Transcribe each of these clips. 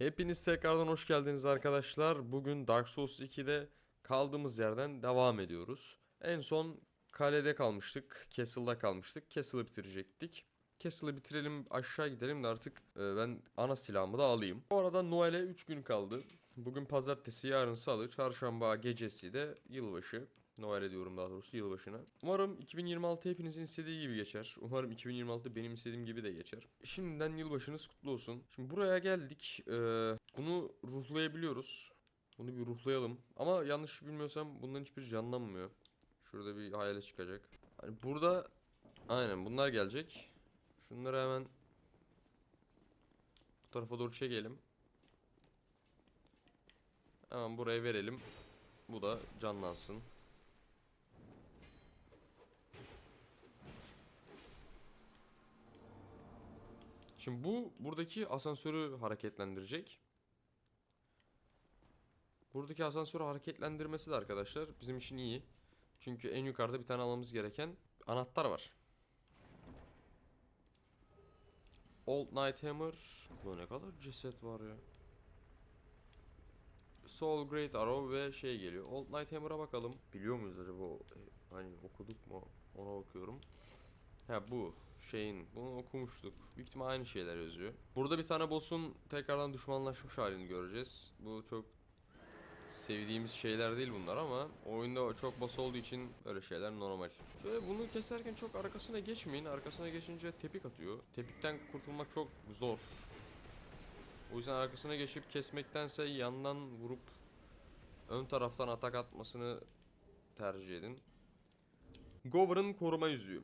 Hepiniz tekrardan hoş geldiniz arkadaşlar. Bugün Dark Souls 2'de kaldığımız yerden devam ediyoruz. En son kalede kalmıştık, Castle'da kalmıştık. Castle'ı bitirecektik. Castle'ı bitirelim, aşağı gidelim de artık e, ben ana silahımı da alayım. Bu arada Noel'e 3 gün kaldı. Bugün pazartesi, yarın salı, çarşamba gecesi de yılbaşı. Noel'e diyorum daha doğrusu yılbaşına. Umarım 2026 hepinizin istediği gibi geçer. Umarım 2026 benim istediğim gibi de geçer. Şimdiden yılbaşınız kutlu olsun. Şimdi buraya geldik. Ee, bunu ruhlayabiliyoruz. Bunu bir ruhlayalım. Ama yanlış bilmiyorsam bunların hiçbir canlanmıyor. Şurada bir hayalet çıkacak. Hani burada aynen bunlar gelecek. Şunları hemen bu tarafa doğru çekelim. Hemen buraya verelim. Bu da canlansın. Şimdi bu buradaki asansörü hareketlendirecek. Buradaki asansörü hareketlendirmesi de arkadaşlar bizim için iyi. Çünkü en yukarıda bir tane almamız gereken anahtar var. Old Night Hammer. Bu ne kadar ceset var ya. Soul Great Arrow ve şey geliyor. Old Night Hammer'a bakalım. Biliyor muyuz acaba? e, Hani okuduk mu? Ona bakıyorum. Ha bu şeyin bunu okumuştuk. Büyük ihtimal aynı şeyler yazıyor. Burada bir tane boss'un tekrardan düşmanlaşmış halini göreceğiz. Bu çok sevdiğimiz şeyler değil bunlar ama oyunda çok boss olduğu için öyle şeyler normal. Şöyle bunu keserken çok arkasına geçmeyin. Arkasına geçince tepik atıyor. Tepikten kurtulmak çok zor. O yüzden arkasına geçip kesmektense yandan vurup ön taraftan atak atmasını tercih edin. Gover'ın koruma yüzüğü.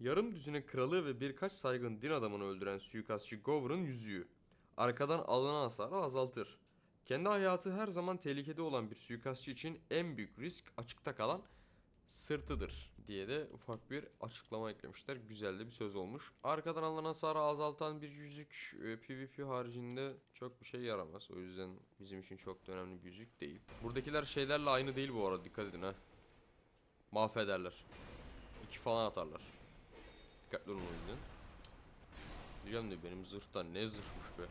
Yarım düzine kralı ve birkaç saygın din adamını öldüren suikastçı Gover'ın yüzüğü. Arkadan alınan hasarı azaltır. Kendi hayatı her zaman tehlikede olan bir suikastçı için en büyük risk açıkta kalan sırtıdır diye de ufak bir açıklama eklemişler. Güzel de bir söz olmuş. Arkadan alınan hasarı azaltan bir yüzük e, PvP haricinde çok bir şey yaramaz. O yüzden bizim için çok da önemli bir yüzük değil. Buradakiler şeylerle aynı değil bu arada dikkat edin ha. Mahvederler. İki falan atarlar. Dikkatli olun o yüzden. Diyeceğim de benim zırhta ne zırhmış be.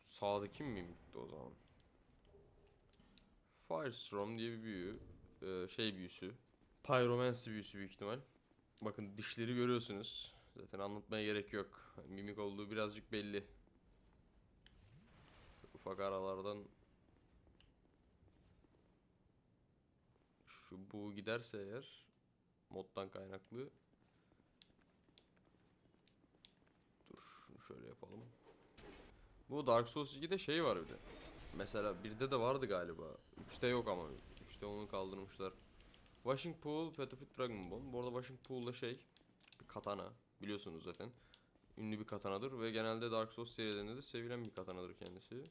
Sağdaki mi gitti o zaman? Firestorm diye bir büyü. Ee, şey büyüsü. Pyromancy büyüsü büyük ihtimal. Bakın dişleri görüyorsunuz. Zaten anlatmaya gerek yok. Mimik olduğu birazcık belli. Ufak aralardan şu bu giderse eğer moddan kaynaklı Dur şunu şöyle yapalım. Bu Dark Souls 2'de şey var bir de. Mesela 1'de de vardı galiba. 3'te yok ama. 3'te onu kaldırmışlar. Washing Pool, Petafit Dragon Ball. Bu arada Washing Pool da şey, bir katana. Biliyorsunuz zaten. Ünlü bir katanadır ve genelde Dark Souls serilerinde de sevilen bir katanadır kendisi.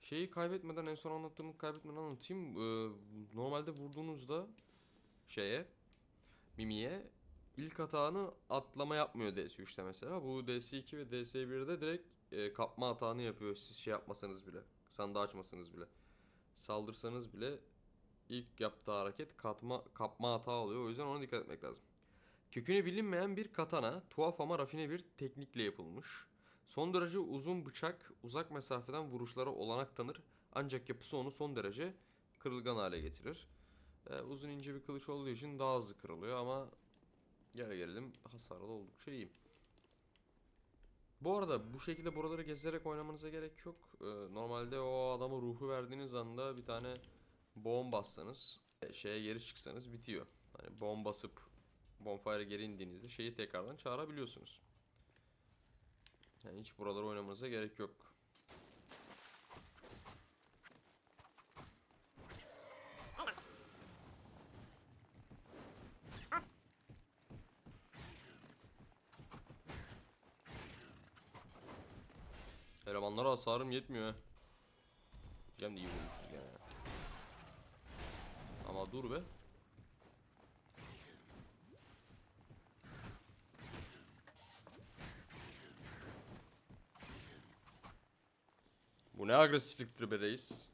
Şeyi kaybetmeden, en son anlattığımı kaybetmeden anlatayım. Ee, normalde vurduğunuzda şeye, Mimi'ye ilk hatağını atlama yapmıyor DS3'te mesela. Bu DS2 ve DS1'de direkt e, kapma hatağını yapıyor siz şey yapmasanız bile. Sandığı açmasanız bile. Saldırsanız bile ilk yaptığı hareket katma, kapma hata oluyor. O yüzden ona dikkat etmek lazım. Kökünü bilinmeyen bir katana tuhaf ama rafine bir teknikle yapılmış. Son derece uzun bıçak uzak mesafeden vuruşlara olanak tanır. Ancak yapısı onu son derece kırılgan hale getirir. Ee, uzun ince bir kılıç olduğu için daha hızlı kırılıyor ama Gel gelelim hasarı da oldukça iyi. Bu arada bu şekilde buraları gezerek oynamanıza gerek yok. Ee, normalde o adama ruhu verdiğiniz anda bir tane bomb bassanız e, şeye geri çıksanız bitiyor. Hani bomb basıp bonfire'a geri indiğinizde şeyi tekrardan çağırabiliyorsunuz. Yani hiç buraları oynamanıza gerek yok. Elemanlara hasarım yetmiyor. he. Diyeceğim de iyi vurmuşuz yani ama dur be. Bu ne agresifliktir be reis.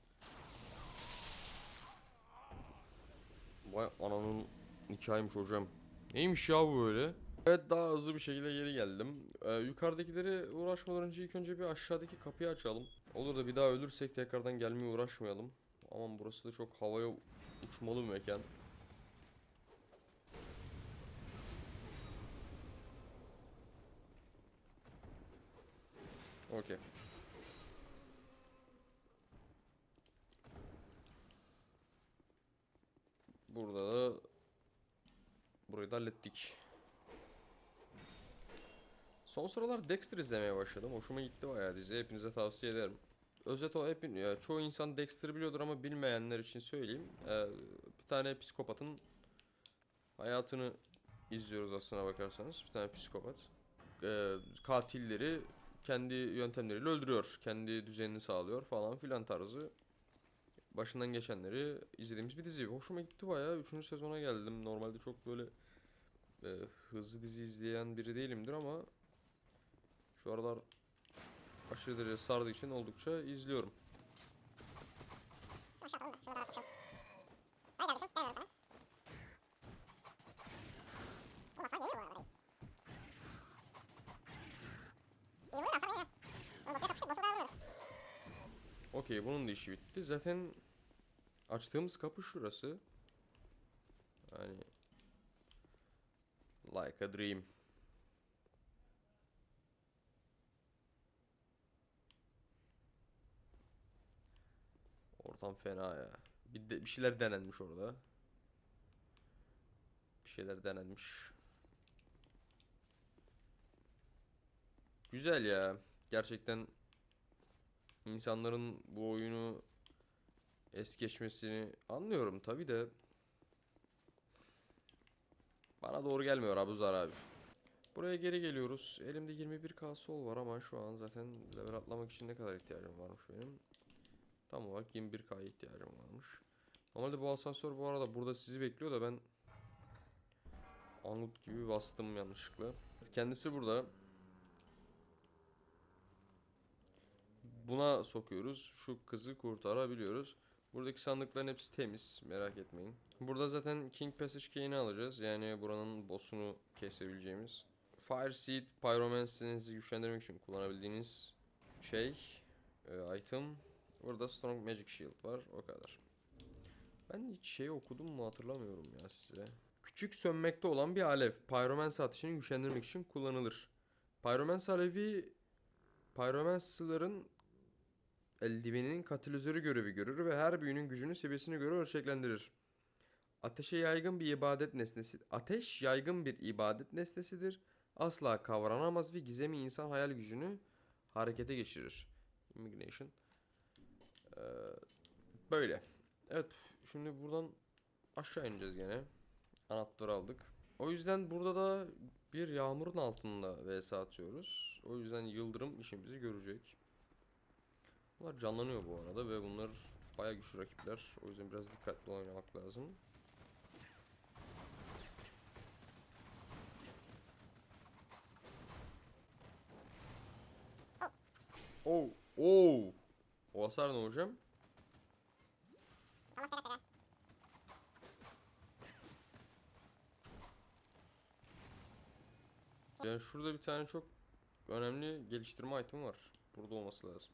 Vay ananın nikahıymış hocam. Neymiş ya bu böyle? Evet daha hızlı bir şekilde geri geldim. Ee, yukarıdakileri uğraşmadan önce ilk önce bir aşağıdaki kapıyı açalım. Olur da bir daha ölürsek tekrardan gelmeye uğraşmayalım. Aman burası da çok havaya uçmalı bir mekan. Okey. Burada da burayı da hallettik. Son sıralar Dexter izlemeye başladım. Hoşuma gitti bayağı dizi. Hepinize tavsiye ederim. Özet o hep ya, çoğu insan Dexter'ı biliyordur ama bilmeyenler için söyleyeyim. Ee, bir tane psikopatın hayatını izliyoruz aslına bakarsanız. Bir tane psikopat. Ee, katilleri kendi yöntemleriyle öldürüyor. Kendi düzenini sağlıyor falan filan tarzı. Başından geçenleri izlediğimiz bir dizi. Hoşuma gitti bayağı. Üçüncü sezona geldim. Normalde çok böyle e, hızlı dizi izleyen biri değilimdir ama şu aralar aşırı derece sardığı için oldukça izliyorum. Okey bunun da işi bitti. Zaten açtığımız kapı şurası. Yani like a dream. Ortam fena ya. Bir, de, bir şeyler denenmiş orada. Bir şeyler denenmiş. Güzel ya. Gerçekten insanların bu oyunu es geçmesini anlıyorum tabi de bana doğru gelmiyor Abuzar abi. Buraya geri geliyoruz. Elimde 21k sol var ama şu an zaten level atlamak için ne kadar ihtiyacım varmış benim. Tam olarak 21k ihtiyacım varmış. Normalde bu asansör bu arada burada sizi bekliyor da ben Angut gibi bastım yanlışlıkla. Kendisi burada. Buna sokuyoruz. Şu kızı kurtarabiliyoruz. Buradaki sandıkların hepsi temiz. Merak etmeyin. Burada zaten King Passage Key'ini alacağız. Yani buranın boss'unu kesebileceğimiz. Fire Seed, Pyromancy'nizi güçlendirmek için kullanabildiğiniz şey, e, item. Burada Strong Magic Shield var. O kadar. Ben hiç şey okudum mu hatırlamıyorum ya size. Küçük sönmekte olan bir alev. Pyromancy ateşini güçlendirmek için kullanılır. Pyromancy alevi Pyromancy'ların eldiveninin katalizörü görevi görür ve her büyünün gücünü seviyesine göre ölçeklendirir. Ateşe yaygın bir ibadet nesnesi. Ateş yaygın bir ibadet nesnesidir. Asla kavranamaz ve gizemi insan hayal gücünü harekete geçirir. Imagination. Ee, böyle. Evet, şimdi buradan aşağı ineceğiz gene. Anahtarı aldık. O yüzden burada da bir yağmurun altında vs atıyoruz. O yüzden yıldırım işimizi görecek. Bunlar canlanıyor bu arada ve bunlar bayağı güçlü rakipler. O yüzden biraz dikkatli oynamak lazım. Oh, oh. O hasar ne hocam? Yani şurada bir tane çok önemli geliştirme item var. Burada olması lazım.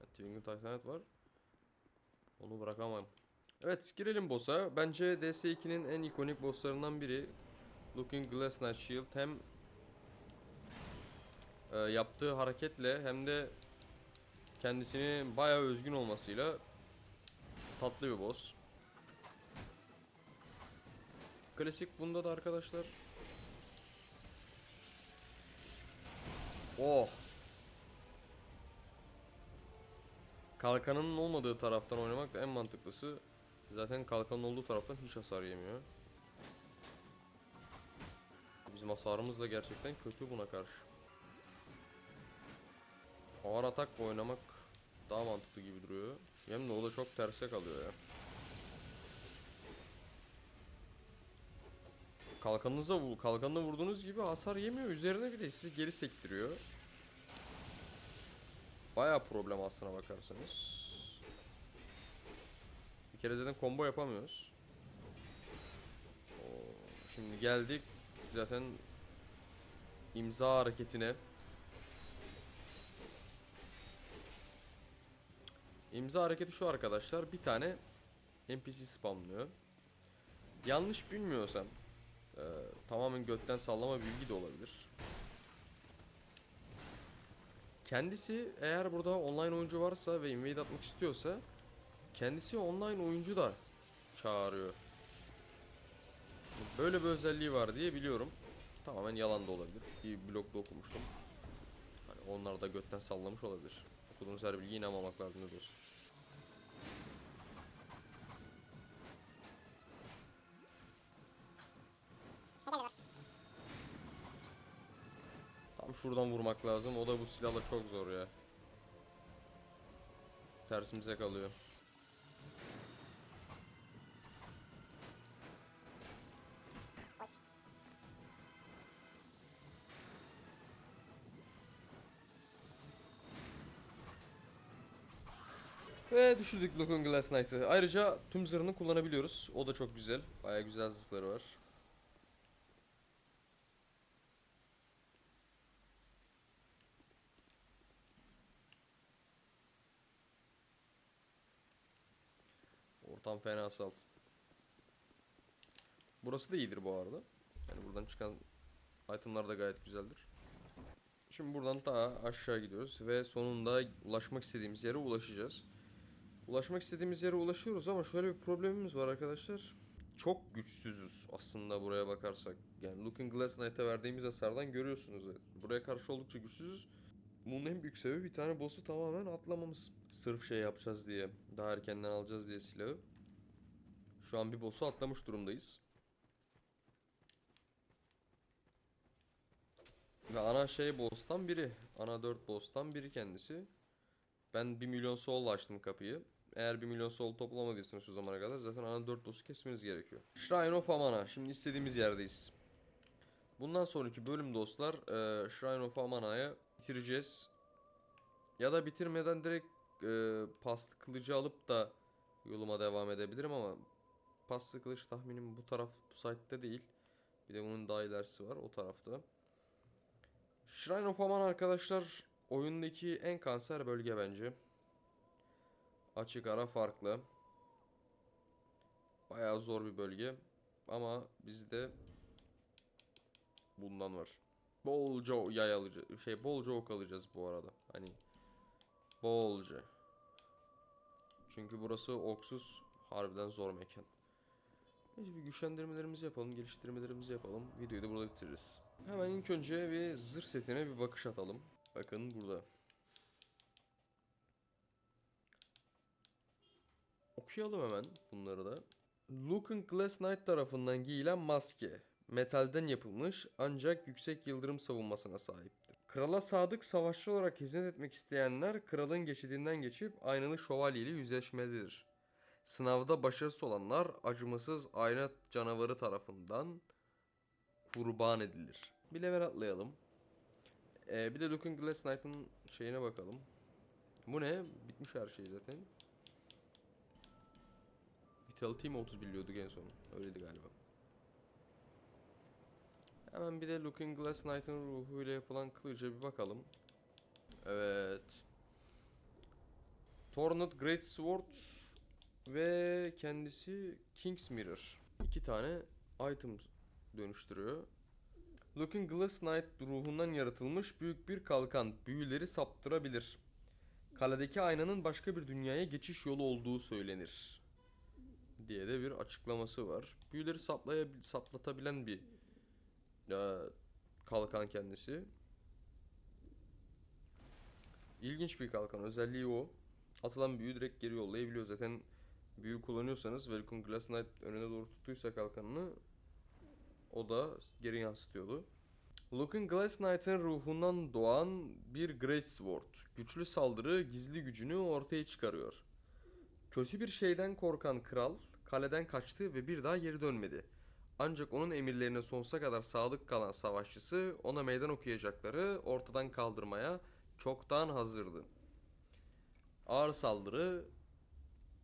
Yani Twinkle Titanet var. Onu bırakamam. Evet girelim boss'a. Bence DS2'nin en ikonik bosslarından biri. Looking Glass Knight Shield hem e, yaptığı hareketle hem de kendisinin bayağı özgün olmasıyla tatlı bir boss. Klasik bunda da arkadaşlar Oh. Kalkanının olmadığı taraftan oynamak da en mantıklısı. Zaten kalkanın olduğu taraftan hiç hasar yemiyor. Bizim hasarımız da gerçekten kötü buna karşı. Ağır atakla oynamak daha mantıklı gibi duruyor. Hem de o da çok terse kalıyor ya. Kalkanınıza vur, kalkanına vurduğunuz gibi hasar yemiyor. Üzerine bir de sizi geri sektiriyor. Baya problem aslına bakarsanız. Bir kere zaten combo yapamıyoruz. Oo, Şimdi geldik zaten imza hareketine. İmza hareketi şu arkadaşlar. Bir tane NPC spamlıyor. Yanlış bilmiyorsam e, tamamen götten sallama bilgi de olabilir. Kendisi eğer burada online oyuncu varsa ve invade atmak istiyorsa kendisi online oyuncu da çağırıyor. Böyle bir özelliği var diye biliyorum. Tamamen yalan da olabilir. Bir blogda okumuştum. Hani onlar da götten sallamış olabilir. Okuduğunuz her bilgiye inanmamak lazım diyorsun? Tam şuradan vurmak lazım. O da bu silahla çok zor ya. Tersimize kalıyor. Düşürdük Looking Glass Knight'ı. Ayrıca tüm zırhını kullanabiliyoruz. O da çok güzel. Baya güzel zırhları var. Ortam fenasal. Burası da iyidir bu arada. Yani buradan çıkan itemlar da gayet güzeldir. Şimdi buradan daha aşağı gidiyoruz ve sonunda ulaşmak istediğimiz yere ulaşacağız. Ulaşmak istediğimiz yere ulaşıyoruz ama şöyle bir problemimiz var arkadaşlar. Çok güçsüzüz aslında buraya bakarsak. Yani Looking Glass Knight'a verdiğimiz hasardan görüyorsunuz. Buraya karşı oldukça güçsüzüz. Bunun en büyük sebebi bir tane boss'u tamamen atlamamız. Sırf şey yapacağız diye. Daha erkenden alacağız diye silahı. Şu an bir boss'u atlamış durumdayız. Ve ana şey boss'tan biri. Ana 4 boss'tan biri kendisi. Ben 1 milyon soul açtım kapıyı. Eğer 1 milyon soul toplamadıysanız şu zamana kadar zaten ana 4 boss'u kesmeniz gerekiyor. Shrine of Amana. Şimdi istediğimiz yerdeyiz. Bundan sonraki bölüm dostlar e, Shrine of Amana'ya bitireceğiz. Ya da bitirmeden direkt e, paslı kılıcı alıp da yoluma devam edebilirim ama paslı kılıç tahminim bu taraf bu site'de değil. Bir de bunun daha ilerisi var o tarafta. Shrine of Aman arkadaşlar oyundaki en kanser bölge bence. Açık ara farklı. Bayağı zor bir bölge. Ama bizde bundan var. Bolca yay alacağız. Şey bolca ok alacağız bu arada. Hani bolca. Çünkü burası oksuz harbiden zor mekan. Neyse bir güçlendirmelerimizi yapalım, geliştirmelerimizi yapalım. Videoyu da burada bitiririz. Hemen ilk önce bir zırh setine bir bakış atalım. Bakın burada. Okuyalım hemen bunları da. Looking Glass Knight tarafından giyilen maske. Metalden yapılmış ancak yüksek yıldırım savunmasına sahiptir. Krala sadık savaşçı olarak hizmet etmek isteyenler kralın geçidinden geçip aynalı şövalye ile yüzleşmelidir. Sınavda başarısız olanlar acımasız ayna canavarı tarafından kurban edilir. Bir level atlayalım. Ee, bir de Looking Glass Knight'ın şeyine bakalım. Bu ne? Bitmiş her şey zaten. Mi 30 biliyorduk en son? Öyleydi galiba. Hemen bir de Looking Glass Knight'ın ruhuyla yapılan kılıca bir bakalım. Evet. Torned Great Sword ve kendisi King's Mirror. İki tane item dönüştürüyor. Looking Glass Knight ruhundan yaratılmış büyük bir kalkan büyüleri saptırabilir. Kaledeki aynanın başka bir dünyaya geçiş yolu olduğu söylenir. Diye de bir açıklaması var. Büyüleri saplaya, saplatabilen bir e, kalkan kendisi. İlginç bir kalkan. Özelliği o. Atılan büyü direkt geri yollayabiliyor. Zaten büyü kullanıyorsanız ve Looking Glass Knight önüne doğru tuttuysa kalkanını o da geri yansıtıyordu. Looking Glass Knight'ın ruhundan doğan bir Great Sword. Güçlü saldırı gizli gücünü ortaya çıkarıyor. Kötü bir şeyden korkan kral kaleden kaçtı ve bir daha geri dönmedi. Ancak onun emirlerine sonsuza kadar sadık kalan savaşçısı ona meydan okuyacakları ortadan kaldırmaya çoktan hazırdı. Ağır saldırı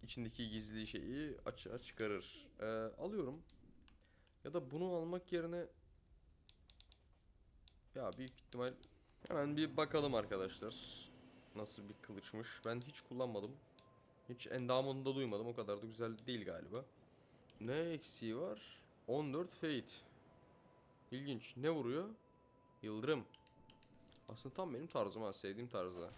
içindeki gizli şeyi açığa çıkarır. Ee, alıyorum. Ya da bunu almak yerine ya büyük ihtimal hemen bir bakalım arkadaşlar. Nasıl bir kılıçmış. Ben hiç kullanmadım. Hiç endamını da duymadım. O kadar da güzel değil galiba. Ne eksiği var? 14 Fate. İlginç. Ne vuruyor? Yıldırım. Aslında tam benim tarzım ha. Sevdiğim tarzda.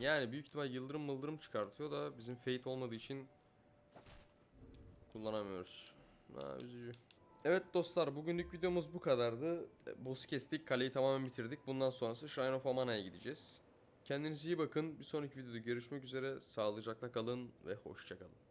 Yani büyük ihtimal yıldırım mıldırım çıkartıyor da bizim Fate olmadığı için kullanamıyoruz. Ha üzücü. Evet dostlar bugünlük videomuz bu kadardı. Boss'u kestik, kaleyi tamamen bitirdik. Bundan sonrası Shrine of Amana'ya gideceğiz. Kendinize iyi bakın. Bir sonraki videoda görüşmek üzere. Sağlıcakla kalın ve hoşça kalın.